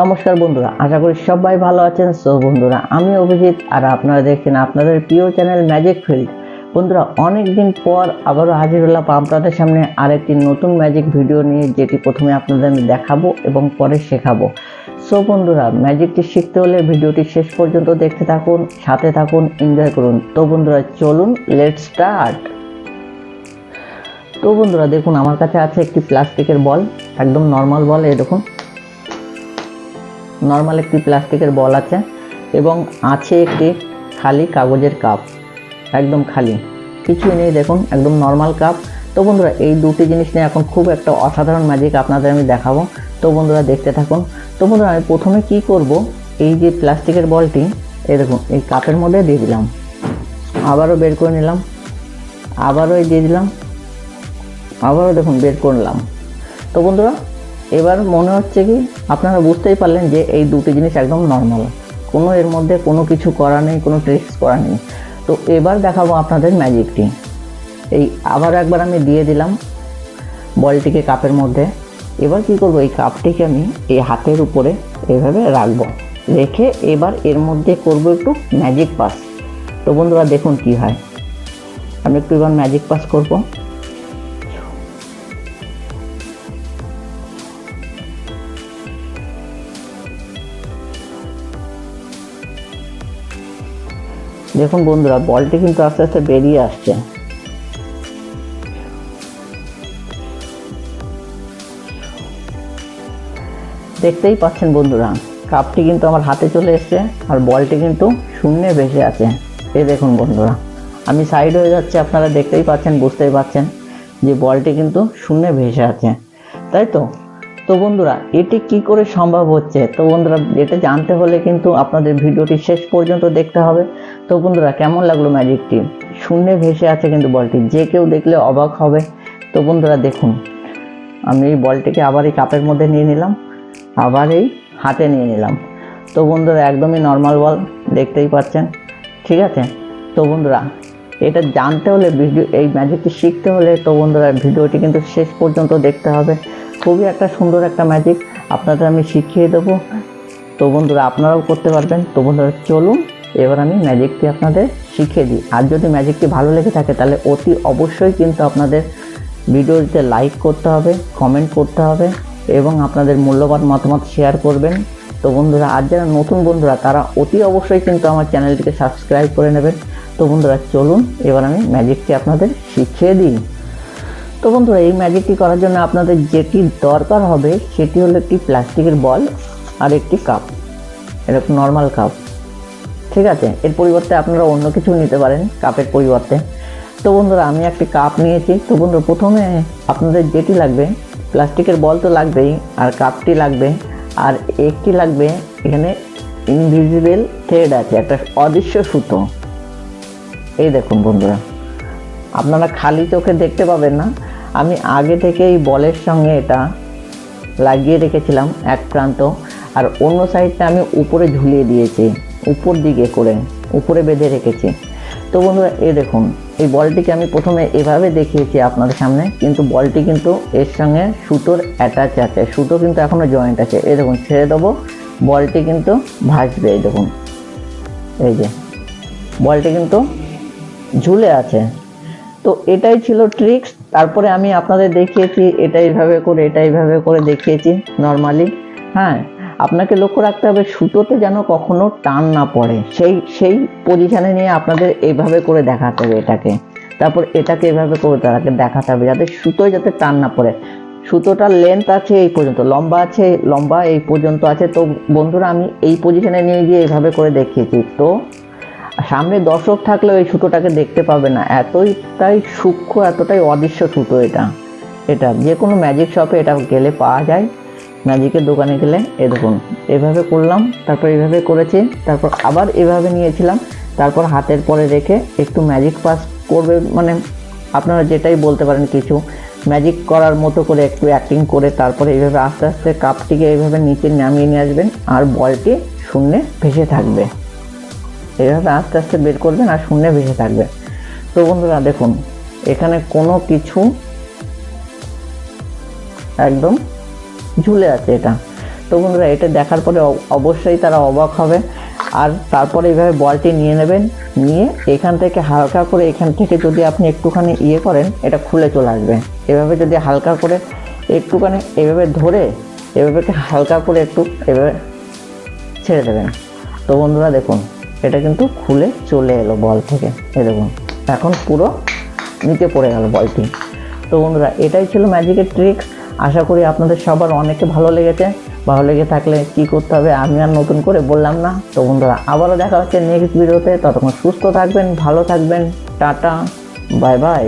নমস্কার বন্ধুরা, আশা করি সবাই ভালো আছেন। সো বন্ধুরা, আমি অভিজিৎ আর আপনারা দেখছেন আপনাদের প্রিয় চ্যানেল ম্যাজিক ফিল্ড। বন্ধুরা অনেক দিন পর আবারও হাজির হলাম আপনাদের সামনে আরেকটি নতুন ম্যাজিক ভিডিও নিয়ে, যেটি প্রথমে আপনাদের আমি দেখাবো এবং পরে শেখাবো। সো বন্ধুরা, ম্যাজিকটি শিখতে হলে ভিডিওটি শেষ পর্যন্ত দেখতে থাকুন, সাথে থাকুন, এনজয় করুন। তো বন্ধুরা, চলুন লেট স্টার্ট তো বন্ধুরা, দেখুন, আমার কাছে আছে একটি প্লাস্টিকের বল, একদম নর্মাল বল দেখুন। নর্মাল একটি প্লাস্টিকের বল আছে এবং আছে একটি খালি কাগজের কাপ একদম খালি। কিছুই নেই, দেখুন, একদম নর্মাল কাপ তো বন্ধুরা, এই দুটি জিনিস নিয়ে এখন খুব একটা অসাধারণ ম্যাজিক আপনাদের আমি দেখাবো। তো বন্ধুরা, দেখতে থাকুন। তো বন্ধুরা, আমি প্রথমে কি করব? এই যে প্লাস্টিকের বলটি, এই দেখুন, এই কাপের মধ্যে দিয়ে দিলাম। আবারও বের করে নিলাম। আবারও দিয়ে দিলাম। আবারও দেখুন, বের করলাম তো বন্ধুরা এবার মনে হচ্ছে কি, আপনারা বুঝতেই পারলেন যে এই দুটি জিনিস একদম নর্মাল কোনো এর মধ্যে কোনো কিছু করা নেই, কোনো ট্রিক্স করা নেই। তো এবার দেখাবো আপনাদের ম্যাজিকটি এই আবার একবার আমি দিয়ে দিলাম বলটিকে কাপের মধ্যে। এবার কি করব, এই কাপটিকে আমি এই হাতের উপরে এভাবে রাখব। রেখে এবার এর মধ্যে করব একটু ম্যাজিক পাস তো বন্ধুরা দেখুন কি হয়। আমি একটু এবার ম্যাজিক পাস করব। দেখুন বন্ধুরা, বলটি কিন্তু আস্তে আস্তে বেরিয়ে আসছে। দেখতেই পাচ্ছেন বন্ধুরা, কাপটি কিন্তু আমার হাতে চলে এসছে আর বলটি কিন্তু শূন্যে ভেসে আছে। এই দেখুন বন্ধুরা, আমি সাইড হয়ে যাচ্ছে, আপনারা দেখতেই পাচ্ছেন, বুঝতেই পাচ্ছেন যে বলটি কিন্তু শূন্যে ভেসে আছে। তাই তো? তো বন্ধুরা, এটি কি করে সম্ভব হচ্ছে? তো বন্ধুরা, এটা জানতে হলে কিন্তু আপনাদের ভিডিওটি শেষ পর্যন্ত দেখতে হবে। তো বন্ধুরা, কেমন লাগল ম্যাজিকটি শূন্যে ভেসে আছে কিন্তু বলটি। যে কেউ দেখলে অবাক হবে। তো বন্ধুরা, দেখুন। আমি এই বলটিকে আবার এই কাপের মধ্যে নিয়ে নিলাম। আবার এই হাতে নিয়ে নিলাম। তো বন্ধুরা, একদমই নর্মাল বল দেখতেই পাচ্ছেন। ঠিক আছে? তো বন্ধুরা, এটা জানতে হলে, ভিডিও এই ম্যাজিকটি শিখতে হলে তো বন্ধুরা, ভিডিওটি কিন্তু শেষ পর্যন্ত দেখতে হবে। খুবই একটা সুন্দর একটা ম্যাজিক আপনাদের আমি শিখিয়ে দেবো। তো বন্ধুরা, আপনারাও করতে পারবেন। তো বন্ধুরা, চলুন, এবার আমি ম্যাজিকটি আপনাদের শিখিয়ে দিই। আর যদি ম্যাজিকটি ভালো লেগে থাকে, তাহলে অতি অবশ্যই কিন্তু আপনাদের ভিডিওতে লাইক করতে হবে কমেন্ট করতে হবে, এবং আপনাদের মূল্যবান মতামত শেয়ার করবেন। তো বন্ধুরা, আর যারা নতুন বন্ধুরা, তারা অতি অবশ্যই কিন্তু আমার চ্যানেলটিকে সাবস্ক্রাইব করে নেবেন। তো বন্ধুরা, চলুন, এবার আমি ম্যাজিকটি আপনাদের শিখিয়ে দিই। তো বন্ধুরা, এই ম্যাজিকটি করার জন্য আপনাদের যেটি দরকার হবে, সেটি হলো একটি প্লাস্টিকের বল আর একটি কাপ এরকম নর্মাল কাপ ঠিক আছে? এর পরিবর্তে আপনারা অন্য কিছু নিতে পারেন কাপের পরিবর্তে। তো বন্ধুরা, আমি একটি কাপ নিয়েছি। তো বন্ধুরা প্রথমে আপনাদের যেটি লাগবে, প্লাস্টিকের বল তো লাগবেই, আর কাপটি লাগবে, আর একটি লাগবে এখানে ইনভিজিবল থ্রেড আছে, একটা অদৃশ্য সুতো। এই দেখুন বন্ধুরা, আপনারা খালি চোখে দেখতে পাবেন না। আমি আগে থেকে এই বলের সঙ্গে এটা লাগিয়ে রেখেছিলাম এক প্রান্ত। আর অন্য সাইডটা আমি উপরে ঝুলিয়ে দিয়েছি, উপর দিকে করে, উপরে বেঁধে রেখেছি। তো বন্ধুরা এ দেখুন, এই বলটিকে আমি প্রথমে এভাবে দেখিয়েছি আপনাদের সামনে, কিন্তু বলটি কিন্তু এর সঙ্গে সুতোর অ্যাটাচ আছে। সুতো কিন্তু এখনও জয়েন্ট আছে। এই দেখুন, ছেড়ে দেবো, বলটি কিন্তু ভাসবে, এই দেখুন। এই যে, বলটি কিন্তু ঝুলে আছে। তো এটাই ছিল ট্রিক্স তারপরে আমি আপনাদের দেখিয়েছি, এটা এইভাবে করে, এটা এইভাবে করে দেখিয়েছি নর্মালি হ্যাঁ আপনাকে লক্ষ্য রাখতে হবে, সুতোতে যেন কখনো টান না পড়ে। সেই সেই পজিশানে নিয়ে আপনাদের এইভাবে করে দেখাতে হবে এটাকে। তারপর এটাকে এভাবে করে তাকে দেখাতে হবে, যাতে সুতোয় যাতে টান না পড়ে। সুতোটার লেন্থ আছে এই পর্যন্ত, লম্বা আছে, লম্বা এই পর্যন্ত আছে। তো বন্ধুরা, আমি এই পজিশানে নিয়ে গিয়ে এইভাবে করে দেখিয়েছি। তো সামনে দর্শক থাকলেও এই সুতোটাকে দেখতে পাবে না। এতটাই সূক্ষ্ম, এতটাই অদৃশ্য সুতো এটা। এটা যে কোনো ম্যাজিক শপে এটা গেলে পাওয়া যায়। ম্যাজিকের দোকানে গেলে এ দেখুন, এভাবে করলাম, তারপর এভাবে করেছি, তারপর আবার এভাবে নিয়েছিলাম, তারপর হাতের পরে রেখে একটু ম্যাজিক পাস করবে মানে আপনারা যেটাই বলতে পারেন কিছু। ম্যাজিক করার মতো করে একটু অ্যাক্টিং করে তারপরে এইভাবে আস্তে আস্তে কাপটিকে এইভাবে নিচে নামিয়ে নিয়ে আসবেন, আর বলটি শূন্যে ভেসে থাকবে। এইভাবে আস্তে আস্তে বের করবেন আর শূন্যে ভেসে থাকবে তো বন্ধুরা, দেখুন, এখানে কোনো কিছু একদম ঝুলে আছে এটা। তো বন্ধুরা, এটা দেখার পরে অবশ্যই তারা অবাক হবে। আর তারপরে এইভাবে বলটি নিয়ে নেবেন, নিয়ে এখান থেকে হালকা করে এখান থেকে যদি আপনি একটুখানি ইয়ে করেন, এটা খুলে চলে আসবে। এভাবে যদি হালকা করে একটুখানি এভাবে ধরে, এভাবে হালকা করে একটু এভাবে ছেড়ে দেবেন। তো বন্ধুরা, দেখুন এটা কিন্তু খুলে চলে এলো বল থেকে। দেখুন, এখন পুরো নিচে পড়ে গেল বলটি। তো বন্ধুরা, এটাই ছিল ম্যাজিকের ট্রিক্স আশা করি আপনাদের সবার অনেকে ভালো লেগেছে। ভালো লেগে থাকলে কি করতে হবে, আমি আর নতুন করে বললাম না। তো বন্ধুরা, আবারও দেখা হচ্ছে নেক্সট ভিডিওতে ততক্ষণ সুস্থ থাকবেন, ভালো থাকবেন। Tata bye bye